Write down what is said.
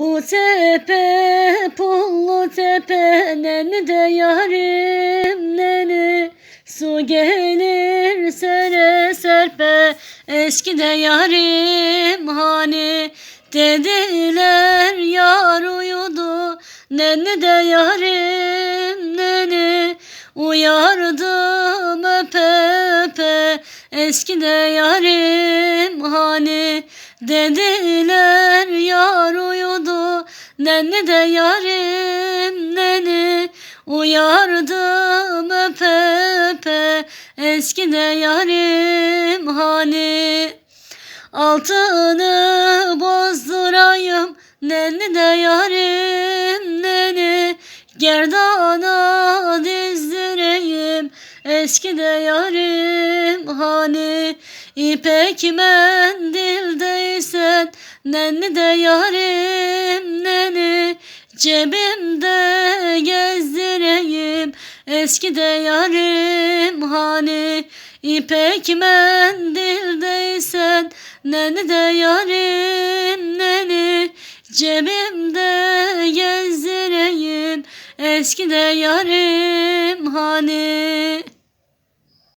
Bu tepe pullu tepe neni de yarim Su gelir sere serpe eski de yarim hani. Dediler yar uyudu neni de yarim neni Uyardım öpe öpe eski de yarim hani. Dediler neni de yarim neni Uyardım öpe öpe eski de yarim hani? Altını bozdurayım. Neni de yarim neni Gerdana dizdireyim. Eski de yarim hani? İpek mendildeysen neni de yarim Cebimde gezdireyim. Eski de yarim hani İpek mendildeysen neni de yarim neni Cebimde gezdireyim. Eski de yarim hani